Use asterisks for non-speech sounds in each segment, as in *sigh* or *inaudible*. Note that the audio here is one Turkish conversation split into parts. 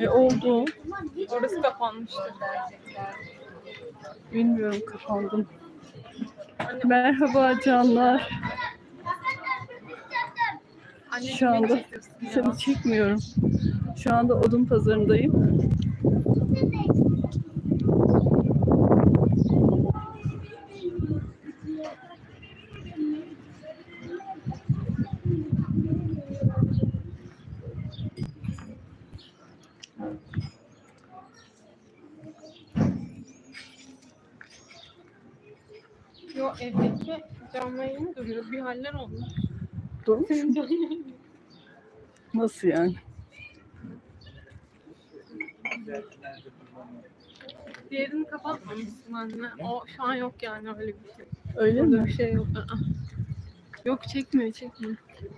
E oldu. Orası kapanmıştı. Bilmiyorum kapandım. Merhaba canlar. Anne Şu anda seni çekmiyorum. Şu anda odun pazarındayım. Yo evdeki canlı yayın duruyor. Bir haller olmuş. Durmuş. Nasıl yani? Diğerini kapatmamışsın anne. O şu an yok yani öyle bir şey. Öyle Burada mi? bir şey yok. Aa. Yok çekmiyor çekmiyor.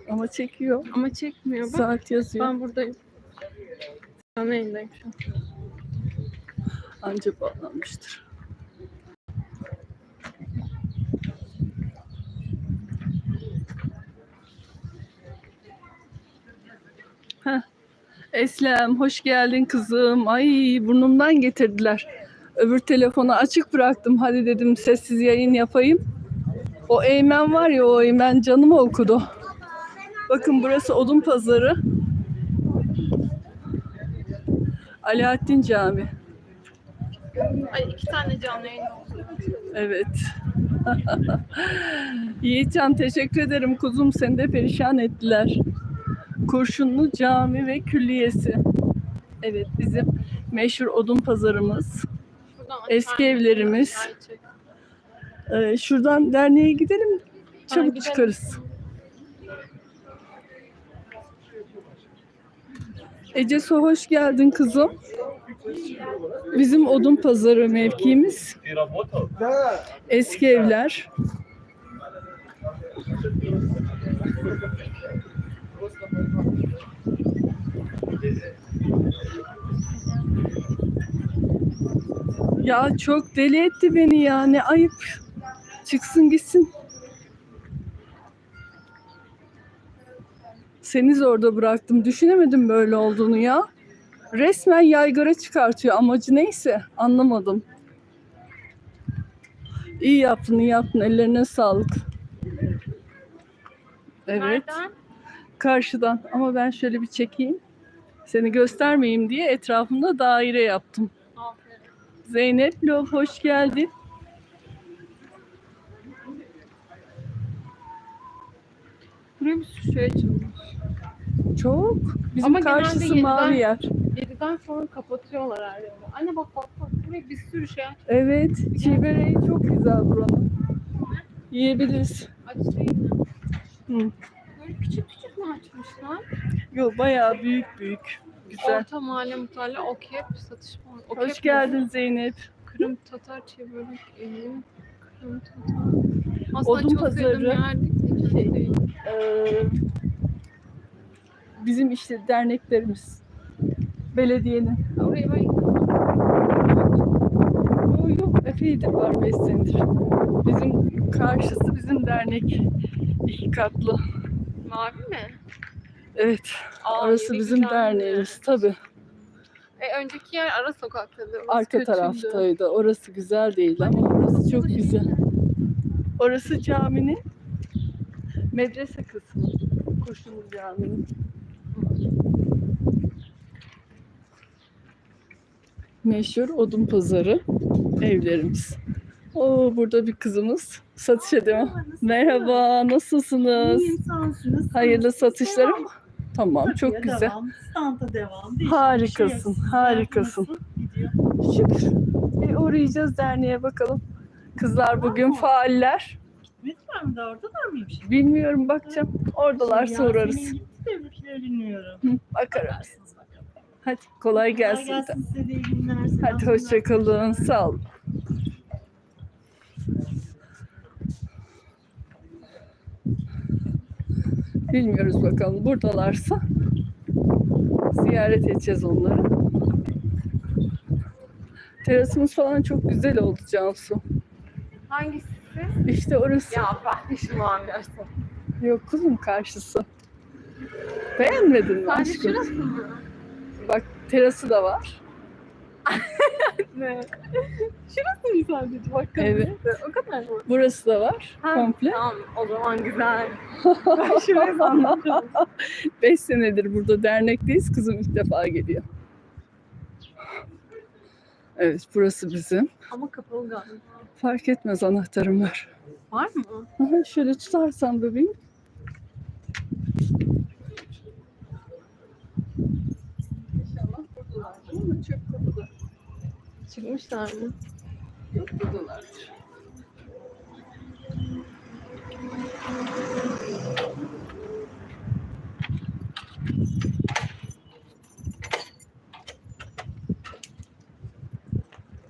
Ama çekiyor. Ama çekmiyor bak. Saat yazıyor. Ben buradayım. Canlı yayındayım şu an. Anca bağlanmıştır. Eslem hoş geldin kızım. Ay burnumdan getirdiler. Öbür telefonu açık bıraktım. Hadi dedim sessiz yayın yapayım. O Eymen var ya o Eymen canımı okudu. Bakın burası Odun Pazarı. Alaaddin Camii. Ay iki tane canlı yayın oldu. Evet. *laughs* Yiğitcan teşekkür ederim kuzum. Seni de perişan ettiler. Kurşunlu Cami ve Külliyesi. Evet bizim meşhur odun pazarımız. Eski evlerimiz. Ee, şuradan derneğe gidelim. Çabuk gidelim. çıkarız. Ece Su hoş geldin kızım. Bizim odun pazarı mevkimiz. Eski evler. Ya çok deli etti beni ya. Ne ayıp. Çıksın gitsin. Seni zorda bıraktım. Düşünemedim böyle olduğunu ya. Resmen yaygara çıkartıyor. Amacı neyse anlamadım. İyi yaptın, iyi yaptın. Ellerine sağlık. Evet. Nereden? Karşıdan. Ama ben şöyle bir çekeyim. Seni göstermeyeyim diye etrafında daire yaptım. Aferin. Zeynep Lov hoş geldin. Buraya bir sürü şey açılmış. Çok. Bizim Ama karşısı mavi yer. 7'den sonra kapatıyorlar her yeri. Anne bak bak bak buraya bir sürü şey Evet. Çiğ böreği çok güzel buranın. Yiyebiliriz. aç değil mi? Hı. Küçük küçük mü açmışlar? Yok bayağı büyük büyük. Güzel. Orta mahalle muhtarla okep satış var. Okep Hoş geldin Zeynep. Kırım Tatar börek evi. Kırım Tatar. Aslında Odun çok pazarı. yerdik Şey. bizim işte derneklerimiz. Belediyenin. Orayı ben Yok yok epeydir var 5 senedir. Bizim karşısı bizim dernek. İki katlı. Mavi mi? Evet. Aa, orası bizim derneğimiz tabii. E, önceki yer ara sokaktaydı. Orası Arka kötüydü. taraftaydı. Orası güzel değildi ama orası çok güzel. Orası caminin medrese kısmı. Kurşunlu Camii'nin. Meşhur odun pazarı evlerimiz. Oo burada bir kızımız satışa devam. Merhaba, nasılsınız? İyiyim sağ. Hayırlı satışlar mı? Tamam, Tabii, çok güzel. Devam, standa devam. Değişik bir şey Harikasın, yok. Harikasın. nasıl gidiyor? Şükür. Bir uğrayacağız derneğe bakalım. Kızlar bugün Tamam. faaller. Gitmediler mi de oradalar mıymış? Bilmiyorum bakacağım. Oradalarsa uğrarız. Yasemin gitti de öbürküleri bilmiyorum. Hı, Bakarız. Bakarsınız bakalım. Hadi kolay Kolay gelsin. gelsin size de iyi günler. Hadi selamlar. hoşçakalın. Sağ olun. Bilmiyoruz bakalım. Buradalarsa ziyaret edeceğiz onları. Terasımız falan çok güzel oldu Cansu. Hangisi? İşte orası. Ya ben şu an gerçekten. Yok kızım karşısı. Beğenmedin mi Sadece aşkım? şurası mı? Bak Terası da var. *laughs* Ne? Şurası mı sadece? Bak Evet. O kadar mı? Burası da var. Ha, Komple. Tamam o zaman güzel. *laughs* ben şurayı sandım. 5 senedir burada dernekteyiz. Kızım ilk defa geliyor. Evet burası bizim. Ama kapalı galiba. Fark etmez anahtarım var. Var mı? Aha, şöyle tutarsan bebeğim. İnşallah buradalar. Ama çöp kapıda. Çıkmışlar mı? Yok buradalardır.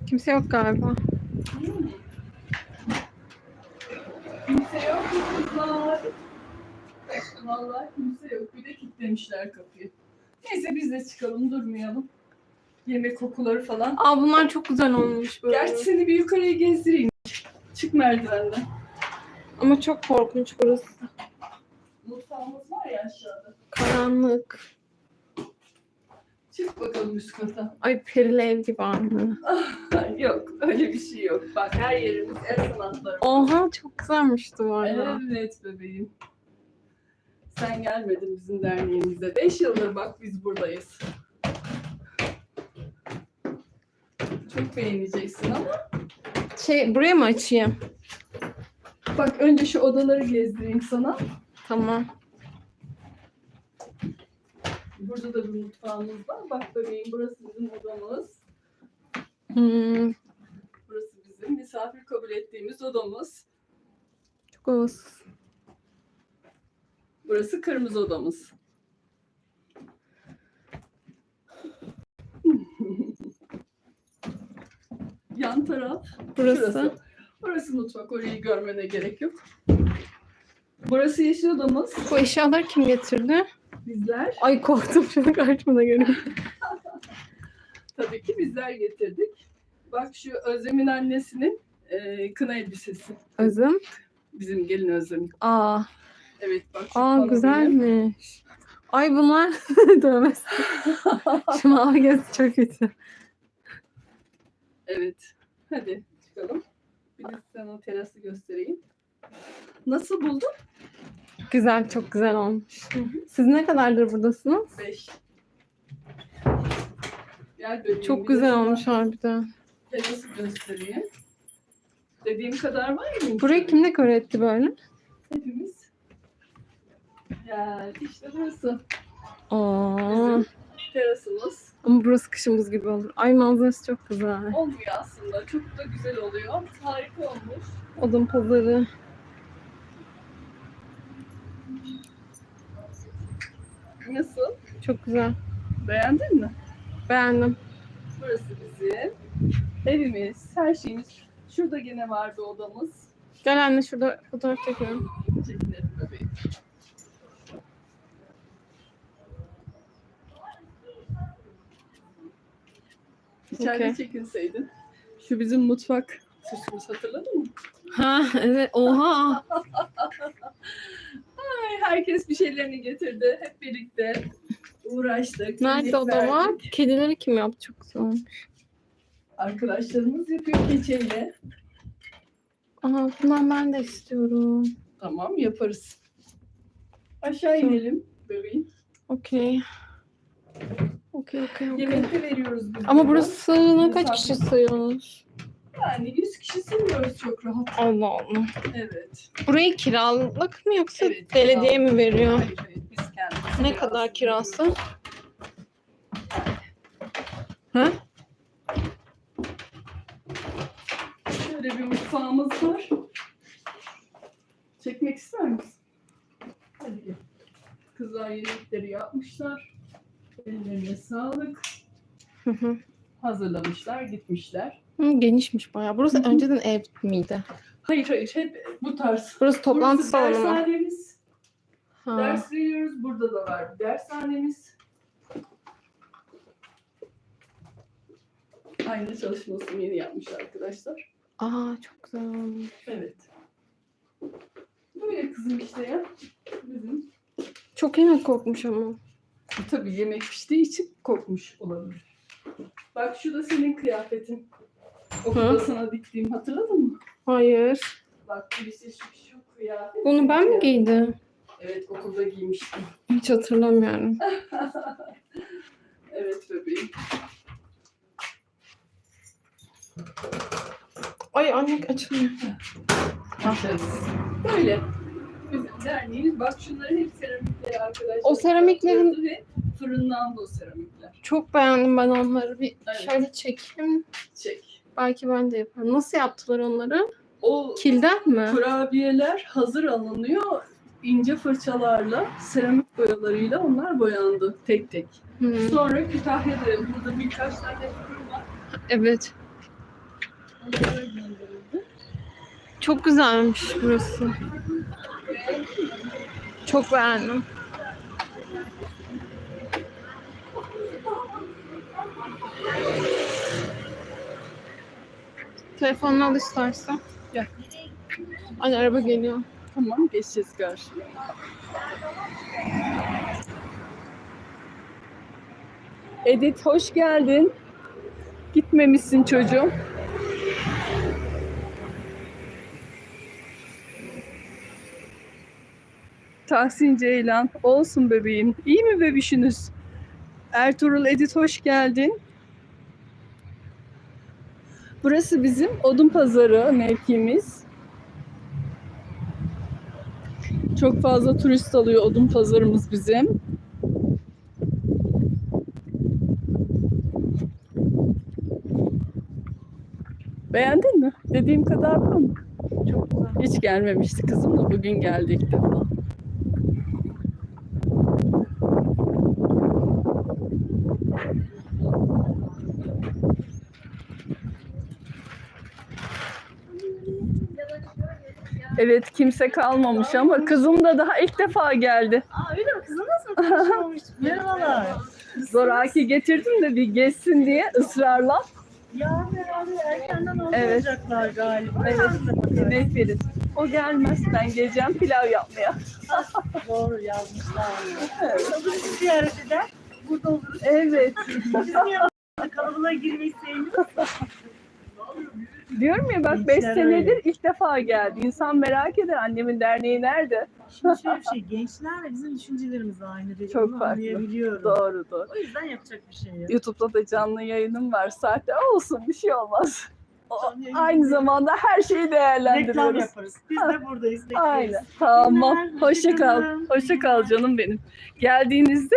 Kimse yok galiba. Kimse yok kızlar? Vallahi kimse yok. Bir de kilitlemişler kapıyı. Neyse biz de çıkalım durmayalım. Yemek kokuları falan. Aa bunlar çok güzel olmuş böyle. Gerçi seni bir yukarıya gezdireyim. Çık merdivenden. Ama çok korkunç burası. Mutfağımız var ya aşağıda. Karanlık. Çık bakalım üst kata. Ay perili ev gibi aynı. yok öyle bir şey yok. Bak her yerimiz el sanatları. Oha çok güzelmiş duvarlar. Evet bebeğim. Sen gelmedin bizim derneğimize. Beş yıldır bak biz buradayız. Çok beğeneceksin ama. Şey buraya mı açayım? Bak önce şu odaları gezdireyim sana. Tamam. Burada da bir mutfağımız var. Bak bebeğim burası bizim odamız. Hmm, Burası bizim misafir kabul ettiğimiz odamız. çok havasız. Burası kırmızı odamız. Yan taraf Burası. Şurası. Burası mutfak. Orayı görmene gerek yok. Burası yeşil odamız. Bu eşyaları kim getirdi? Bizler. Ay korktum şunu karşımda görüyorum. *laughs* Tabii ki bizler getirdik. Bak şu Özlem'in annesinin e, kına elbisesi. Özüm. Bizim gelin Özlem. Aa, Evet bak aa güzelmiş. Ay bunlar *laughs* dövmesi. Şu mavi göz çok kötü. Evet. Hadi çıkalım. Bir de sana terası göstereyim. Nasıl buldun? Güzel, çok güzel olmuş. Siz ne kadardır buradasınız? Beş. Gel Çok bir de güzel sana olmuş harbiden. Terası göstereyim. Dediğim kadar var mı? Burayı kim dekore etti böyle? Hepimiz. Gel işte burası. Aa, Bizim terasımız. Ama burası kışımız gibi olur. Ay manzarası çok güzel. Olmuyor aslında. Çok da güzel oluyor. Harika olmuş. Odun pazarı. Nasıl? Çok güzel. Beğendin mi? Beğendim. Burası bizim evimiz. Her şeyimiz. Şurada gene vardı odamız. Gel anne şurada fotoğraf çekelim. Çekinelim bebeğim. İçeride Okey. çekinseydin. Şu bizim mutfak süsümüz hatırladın mı? Ha evet. Oha. Ay, herkes bir şeylerini getirdi. Hep birlikte uğraştık. Nerede emek oda var? verdik. Kedileri kim yaptı? Çok güzel olmuş. Arkadaşlarımız yapıyor keçeyle. Aa bundan ben de istiyorum. Tamam yaparız. Aşağı inelim bebeğim. Okey. Okey okey okey. Yemek de veriyoruz biz. Ama burada. burası ne kaç kişi sığıyorsunuz? Yani 100 kişi sığmıyoruz çok rahat. Allah Allah. Evet. Burayı kiralık mı yoksa Evet, belediye kiralık. mi veriyor? Hayır hayır biz kendimiz. Ne kadar kirası? Ha? Şöyle bir mutfağımız var. Çekmek ister misin? Hadi gel. Kızlar yemekleri yapmışlar. Ellerine sağlık. Hı hı. Hazırlamışlar, gitmişler. Hı, genişmiş bayağı. Burası Hı hı. önceden ev miydi? Hayır hayır hep bu tarz. Burası toplantı Burası salonu mu? dershanemiz. Ha. Ders veriyoruz. Burada da var dershanemiz. Aynı çalışmasını yeni yapmış arkadaşlar. Aa çok güzel olmuş. Evet. Böyle kızım işte ya. Bizim. Çok yemek kokmuş ama. Bu tabii yemek piştiği için kokmuş olabilir. Bak şu da senin kıyafetin. Okulda Hı? sana diktiğim hatırladın mı? Hayır. Bak birisi şu, şu kıyafet. Bunu ben mi giydim? Evet okulda giymiştim. Hiç hatırlamıyorum. *laughs* Evet bebeğim. Ay anne açılmıyor. Evet. Böyle. Bizim derneğimiz bak şunların hep seramikleri arkadaşlar. O seramiklerin- Ve fırınlandı o seramikler. Çok beğendim ben onları. Bir Evet. şöyle çekeyim. Çek. Belki ben de yaparım. Nasıl yaptılar onları? O Kilden mi? kurabiyeler hazır alınıyor. ince fırçalarla, seramik boyalarıyla onlar boyandı tek tek. Hı. Sonra Kütahya'da burada birkaç tane fırın var. Evet. Onlara gönderildi. Çok güzelmiş burası. Çok beğendim. Telefonunu al istersen. Gel. Anne araba geliyor. Tamam geçeceğiz karşıya. Edith hoş geldin. Gitmemişsin çocuğum. Tahsin Ceylan. Olsun bebeğim. İyi mi bebişiniz? Ertuğrul Edith hoş geldin. Burası bizim odun pazarı mevkimiz. Çok fazla turist alıyor odun pazarımız bizim. Beğendin mi? Dediğim kadar mı? Çok güzel. Hiç gelmemişti kızım bugün geldi ilk defa. Evet kimse kalmamış ama kızım da daha ilk defa geldi. Aa öyle mi? Kızım nasıl tanışmamış? *laughs* Merhabalar. Zoraki getirdim de bir gezsin diye ısrarla. Ya herhalde erkenden Evet. olacaklar galiba. Evet. Yemek verin. O gelmez. Ben geleceğim pilav yapmaya. Doğru yazmışlar. Da bizi ziyaret eder. Burada oluruz. Evet. Bizim yanımızda kalabalığa girmeyi sevmiyoruz. Diyorum ya bak 5 Gençler senedir öyle. ilk defa geldi. İnsan merak eder annemin derneği nerede? Şimdi şöyle bir şey, gençlerle bizim düşüncelerimiz aynı değil. Çok Onu farklı. Doğru doğru. O yüzden yapacak bir şey yok. YouTube'da da canlı yayınım var. Saatte olsun bir şey olmaz. O- aynı zamanda her şeyi Reklam değerlendiriyoruz. yaparız. Biz de buradayız. Bekleriz. Aynen. Tamam. Günler, Hoşça kal. Hoşça kal canım benim. Geldiğinizde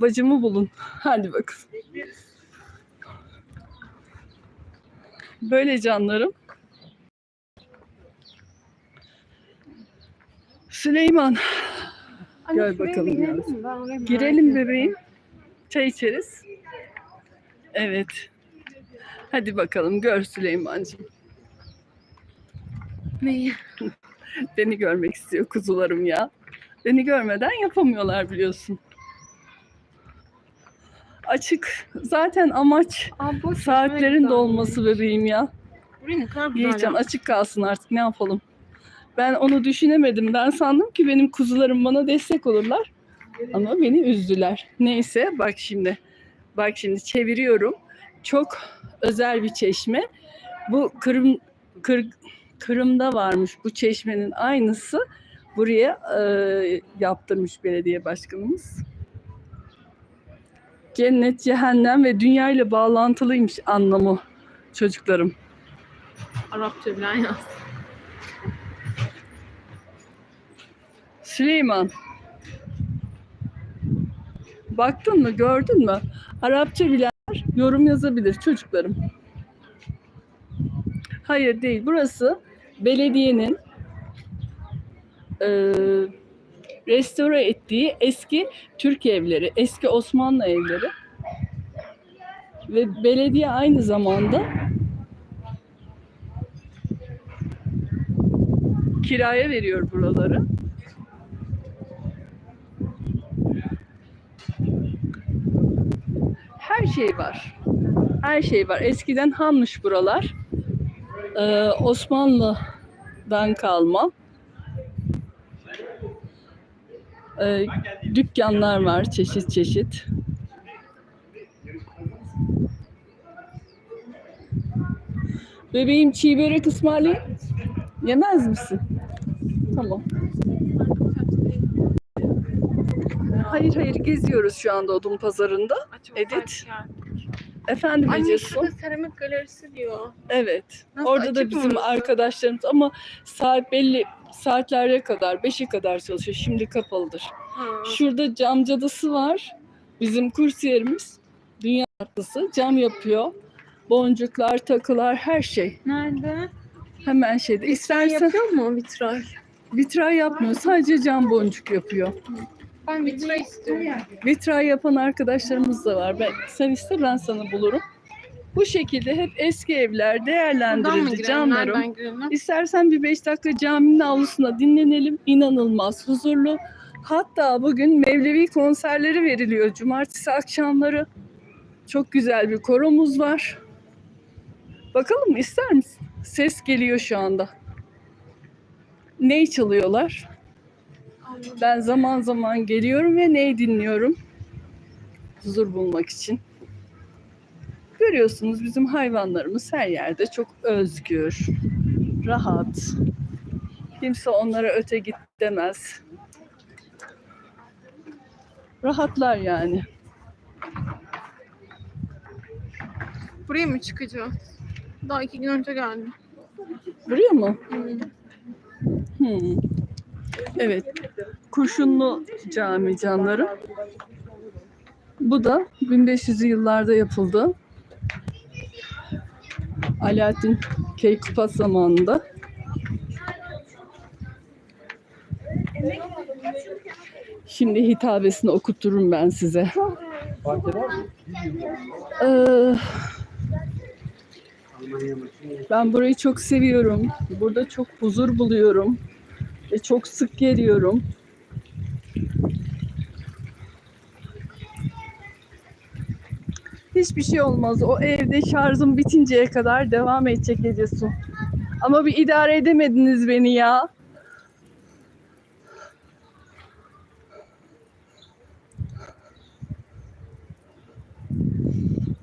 bacımı bulun. Hadi bakın. Bekleriz. Böyle canlarım. Süleyman. Anne, Gel bakalım girelim merak Girelim bebeğim. Çay içeriz. Evet. Hadi bakalım gör Süleyman'cığım. Neyi? Beni görmek istiyor kuzularım ya. Beni görmeden yapamıyorlar biliyorsun. Açık. Zaten amaç Aa, boş saatlerin dolması bebeğim ya. Burayı ne kadar güzel Yiğitcan yapmış. açık kalsın artık ne yapalım. Ben onu düşünemedim. Ben sandım ki benim kuzularım bana destek olurlar. Ama beni üzdüler. Neyse bak şimdi. Bak şimdi çeviriyorum. Çok özel bir çeşme. Bu Kırım Kır, Kırım'da varmış bu çeşmenin aynısı. Buraya e, yaptırmış belediye başkanımız. Cennet, cehennem ve dünya ile bağlantılıymış anlamı çocuklarım. Arapça bilen yaz. Süleyman. Baktın mı, gördün mü? Arapça bilenler yorum yazabilir çocuklarım. Hayır değil. Burası belediyenin eee restore ettiği eski Türk evleri, eski Osmanlı evleri. Ve belediye aynı zamanda kiraya veriyor buraları. Her şey var. Her şey var. Eskiden hanmış buralar. Ee, Osmanlı'dan kalma. Ee, dükkanlar var çeşit çeşit. Bebeğim çiğ börek ısmarlayayım. Yemez misin? Tamam. Hayır hayır geziyoruz şu anda odun pazarında. Edit. Efendim Anne Ecesu? şurada seramik galerisi diyor. Evet. Nasıl, Orada da açık mı bizim orası? arkadaşlarımız ama saat belli saatlere kadar, 5'e kadar çalışıyor. Şimdi kapalıdır. Ha. Şurada cam cadısı var. Bizim kursiyerimiz. Dünya tatlısı. Cam yapıyor. Boncuklar, takılar, her şey. Nerede? Hemen şeyde. İstersen Yapıyor mu vitray? vitray yapmıyor. Sadece cam boncuk yapıyor. Ben vitray istiyorum. Vitray yapan arkadaşlarımız da var. Ben, sen iste ben sana bulurum. Bu şekilde hep eski evler değerlendirildi girelim? İstersen bir beş dakika caminin avlusunda dinlenelim. İnanılmaz huzurlu. Hatta bugün Mevlevi konserleri veriliyor. Cumartesi akşamları. Çok güzel bir koromuz var. Bakalım ister misin? Ses geliyor şu anda. Ney çalıyorlar? Ben zaman zaman geliyorum ve ney dinliyorum. Huzur bulmak için. Görüyorsunuz bizim hayvanlarımız her yerde çok özgür, rahat. Kimse onlara öte git demez. Rahatlar yani. Buraya mı çıkacağız? Daha iki gün önce geldim. Buraya mı? Hmm. Hmm. Evet. Kurşunlu cami canları. Bu da 1500'lü yıllarda yapıldı. Alaaddin Keykubat zamanında. Şimdi hitabesini okuturum ben size. Ee, ben burayı çok seviyorum. Burada çok huzur buluyorum. Ve çok sık geliyorum. Hiçbir şey olmaz. O evde şarjım bitinceye kadar devam edecek Ece Su. Ama bir idare edemediniz beni ya.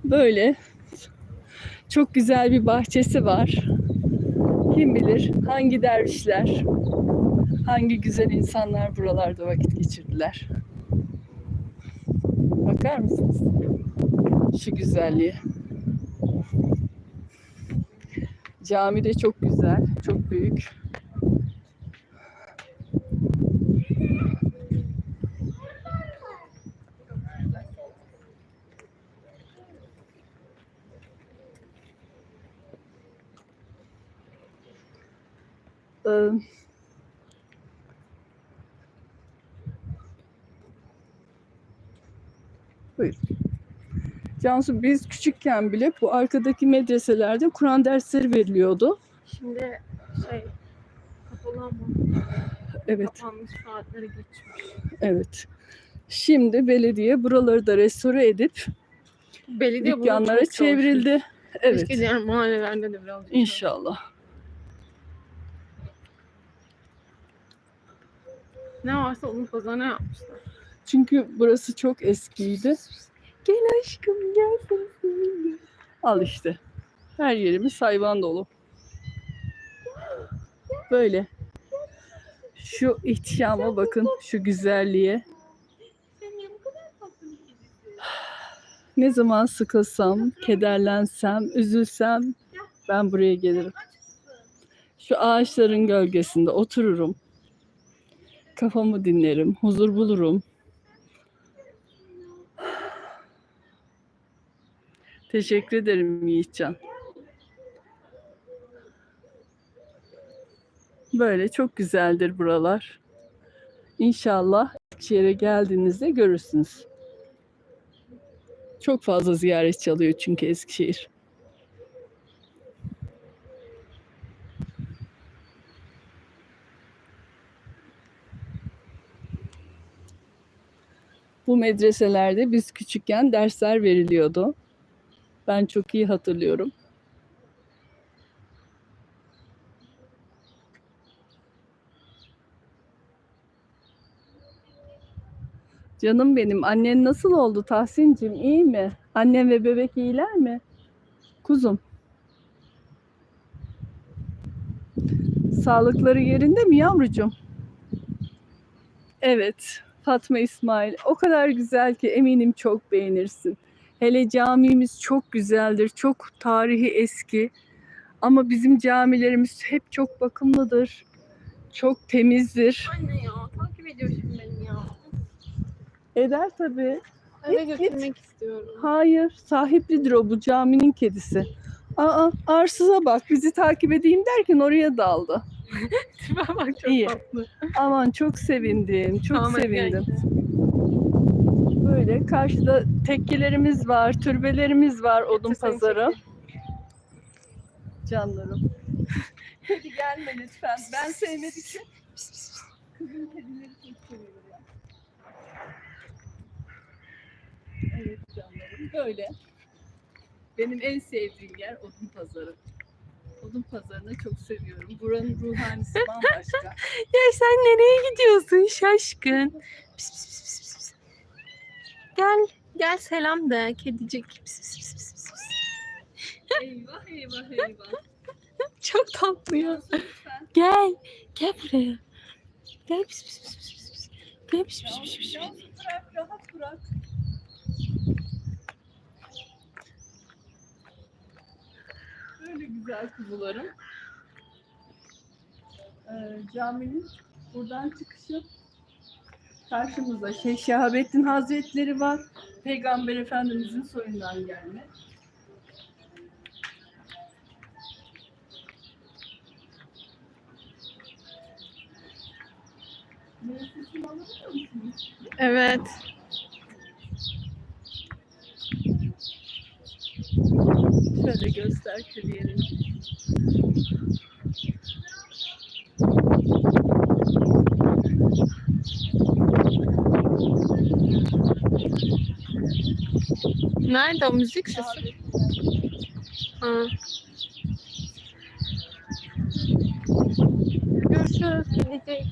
Böyle çok güzel bir bahçesi var. Kim bilir hangi dervişler, hangi güzel insanlar buralarda vakit geçirdiler. Bakar mısınız? Şu güzelliğe. Cami de çok güzel, çok büyük. Ee, Cansu biz küçükken bile bu arkadaki medreselerde Kur'an dersleri veriliyordu. Şimdi şey kapalı ama Evet, kapanmış saatleri geçmiş. evet. Şimdi belediye buraları da restore edip Belediye dükkanlara çok çalışıyor. çevrildi. Evet, Keşke diğer mahallelerde de birazcık. inşallah. Ne varsa onun pazarına yapmışlar. Çünkü burası çok eskiydi. Gel aşkım gel seni. Al işte. Her yerimiz hayvan dolu. Böyle. Şu ihtişama bakın, şu güzelliğe. Ne zaman sıkılsam, kederlensem, üzülsem ben buraya gelirim. Şu ağaçların gölgesinde otururum. Kafamı dinlerim, huzur bulurum. Teşekkür ederim Yiğitcan. Böyle çok güzeldir buralar. İnşallah Eskişehir'e geldiğinizde görürsünüz. Çok fazla ziyaretçi alıyor çünkü Eskişehir. Bu medreselerde biz küçükken dersler veriliyordu. Ben çok iyi hatırlıyorum. Canım benim. Annen nasıl oldu Tahsin'cim? İyi mi? Annem ve bebek iyiler mi? Kuzum. Sağlıkları yerinde mi yavrucuğum? Evet. Fatma İsmail. O kadar güzel ki eminim çok beğenirsin. Hele camimiz çok güzeldir. Çok tarihi eski. Ama bizim camilerimiz hep çok bakımlıdır. Çok temizdir. Anne ya takip ediyor şimdi beni ya. Eder tabii. Eve Git, götürmek istiyorum. Hayır, sahiplidir o bu caminin kedisi. Aa, arsıza bak bizi takip edeyim derken oraya daldı. *laughs* Tipe bak çok İyi. tatlı. Aman çok sevindim, çok Tamam, hadi sevindim. gel. Böyle karşıda tekkelerimiz var, türbelerimiz var odun pazarı. Canlarım. *laughs* Kedi gelme lütfen. Ben sevmedikçe. Kızım kedileri çok seviyor ya. Evet canlarım. Böyle. Benim en sevdiğim yer odun pazarı. Odun pazarını çok seviyorum. Buranın ruhanisi bambaşka. *laughs* Ya sen nereye gidiyorsun şaşkın? Pis, pis, pis, pis. Gel, gel selam de kedicik. Pis, pis, pis, pis, eyvah eyvah eyvah. *laughs* Çok tatlı ya. Gel, gel buraya. Gel pis pis pis pis pis, pis. Gel pis pis pis pis. Bırak, rahat bırak. Böyle güzel kuzularım. Ee, caminin buradan çıkışı karşımızda Şeyh Şehabettin Hazretleri var. Peygamber Efendimizin soyundan gelme. Evet. Şöyle göster kariyerini. Nerede o müzik sesi? Ha. Görüşürüz kedicik.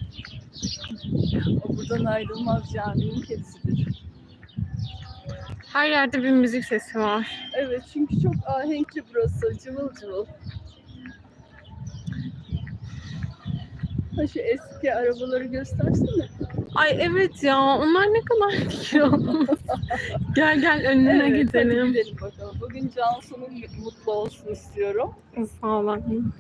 O buradan ayrılmaz caminin kedisidir. Her yerde bir müzik sesi var. Evet çünkü çok ahenkli burası. Cıvıl cıvıl. Ha şu eski arabaları göstersene. Ay evet ya onlar ne kadar *laughs* güzel. gel gel önüne Evet, hadi gidelim. gidelim bakalım. Bugün Cansu'nun mutlu olsun istiyorum. Sağ olun.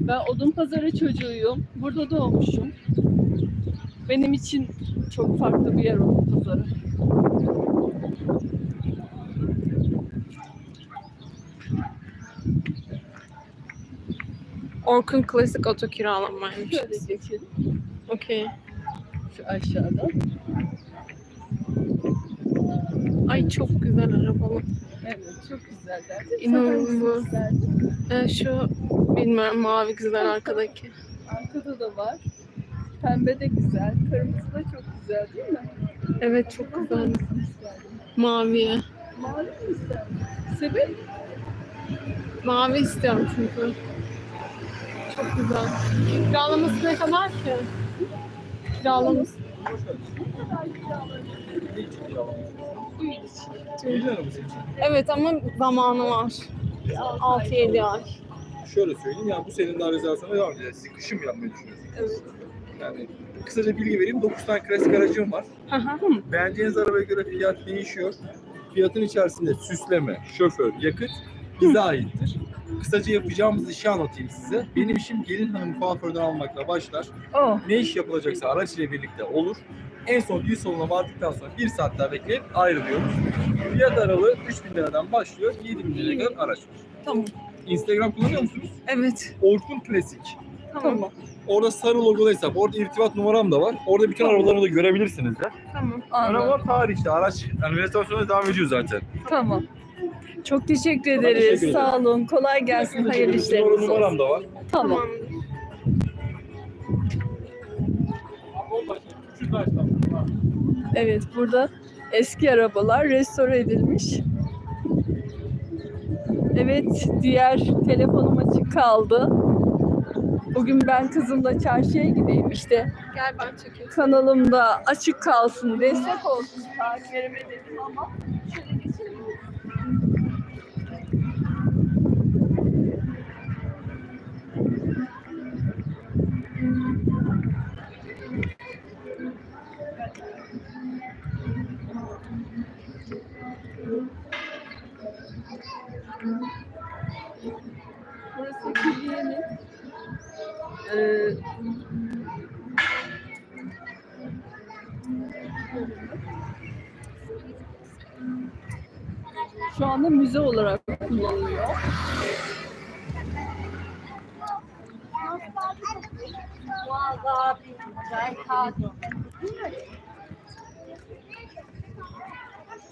Ben odun pazarı çocuğuyum. Burada doğmuşum. Benim için çok farklı bir yer odun pazarı. Orkun klasik oto kiralamaymış. Şöyle geçelim Okey. şu aşağıdan. Ay çok güzel arabalı. Evet çok güzeller. İnanılmaz. Ee, şu bilmiyorum mavi güzel arkadaki. Arkada da var. Pembe de güzel. Kırmızı da çok güzel değil mi? Evet çok güzel. Maviye. Mavi mi isterdin? Sebep? Mavi istiyorum çünkü. Çok güzel. Kiralaması ne kadar ki? Kiralaması. Evet ama zamanı var. 6-7 ay. Şöyle söyleyeyim yani bu senin daha rezervasyona devam edeceğiz. Siz kışın mı yapmayı düşünüyorsunuz? Evet. Yani kısaca bilgi vereyim. 9 tane klasik aracım var. Beğendiğiniz arabaya göre fiyat değişiyor. Fiyatın içerisinde süsleme, şoför, yakıt bize aittir. Kısaca yapacağımız işi anlatayım size. Benim işim gelin hanımı kuaförden almakla başlar. Oh. Ne iş yapılacaksa araç ile birlikte olur. En son düğün salonuna vardıktan sonra bir saat daha bekleyip ayrılıyoruz. Fiyat aralığı 3000 liradan başlıyor. 7000 liraya kadar araç var. Tamam. Instagram kullanıyor musunuz? Evet. Orkun Klasik. Tamam. Orada sarı logolu hesap. Orada irtibat numaram da var. Orada bütün arabalarımı da görebilirsiniz de. Tamam. Anladım. Araba tarih işte. Araç yani restorasyona devam ediyor zaten. Tamam. Çok teşekkür ederiz. teşekkür. Sağ olun. Kolay gelsin. Hayırlı Numara işleriniz numaram da var. Tamam. Evet burada eski arabalar restore edilmiş. Evet diğer telefonum açık kaldı. Bugün ben kızımla çarşıya gideyim işte Gel ben çekeyim. kanalımda açık kalsın, destek olsun takiplerime dedim ama Eee Şu anda müze olarak kullanılıyor.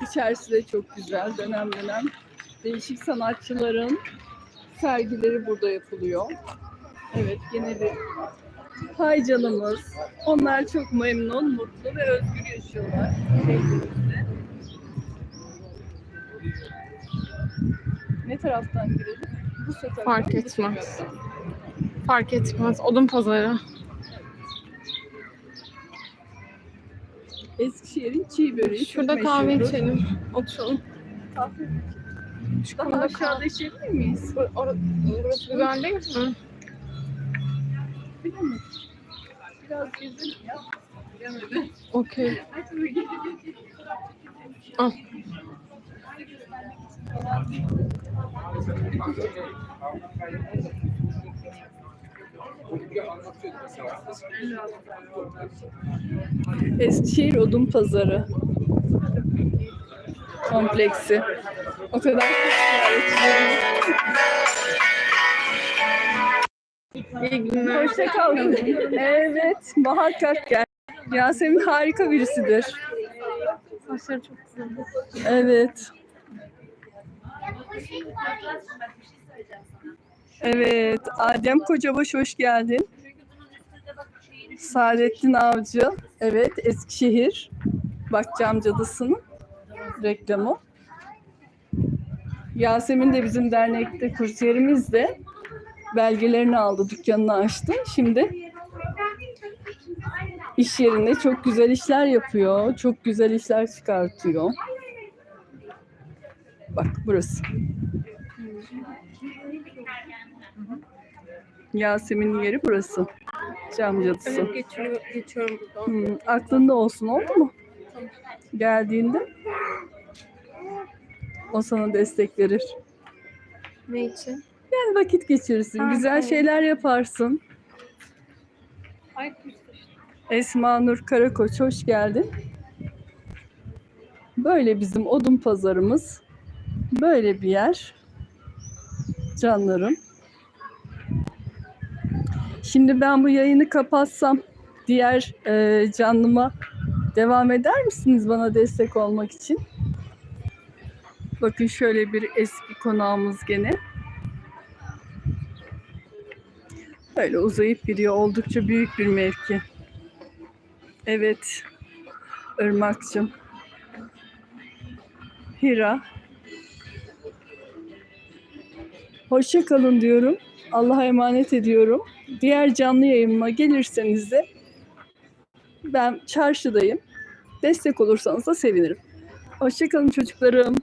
İçerisi de çok güzel. Dönem dönem değişik sanatçıların sergileri burada yapılıyor. Evet yine bir Hay canımız. Onlar çok memnun, mutlu ve özgür yaşıyorlar. şehrimizde. Ne taraftan girelim? Bu. Fark etmez. Fark etmez. Odun pazarı. Eskişehir'in çiğ böreği Şurada çok kahve meşhurdur. içelim. Oturalım. Kahve. Şu Daha konuda aşağıda içebilir miyiz? Or- or- burası güzel değil mi? Bilemedim. Biraz gezelim ya. Bilemedim. Okey. Al. Eskişehir Odun Pazarı kompleksi. O kadar. İyi günler. Hoşça kal. Evet, muhakkak gel. Yasemin harika birisidir. Saçları çok güzel. Evet. Evet, Adem Kocabaş hoş geldin. Saadettin Avcı, evet Eskişehir. Bakcam Cadısı'nın reklamı. Yasemin de bizim dernekte kursiyerimiz de belgelerini aldı, dükkanını açtı. Şimdi iş yerinde çok güzel işler yapıyor, çok güzel işler çıkartıyor. Bak burası. Yasemin'in yeri burası. Cam cadısı. Geçiyorum, geçiyorum buradan. Hmm, aklında olsun oldu mu? Geldiğinde o sana destek verir. Ne için? Yani vakit geçirirsin, Ha, güzel evet. şeyler yaparsın. Esma Nur Karakoç hoş geldin. Böyle bizim odun pazarımız. Böyle bir yer. Canlarım. Şimdi ben bu yayını kapatsam diğer e, canlıma devam eder misiniz bana destek olmak için? Bakın şöyle bir eski konağımız gene. Böyle uzayıp gidiyor. Oldukça büyük bir mevki. Evet. Irmak'cığım. Hira. Hoşça kalın diyorum. Allah'a emanet ediyorum. Diğer canlı yayınıma gelirseniz de ben çarşıdayım. Destek olursanız da sevinirim. Hoşça kalın çocuklarım.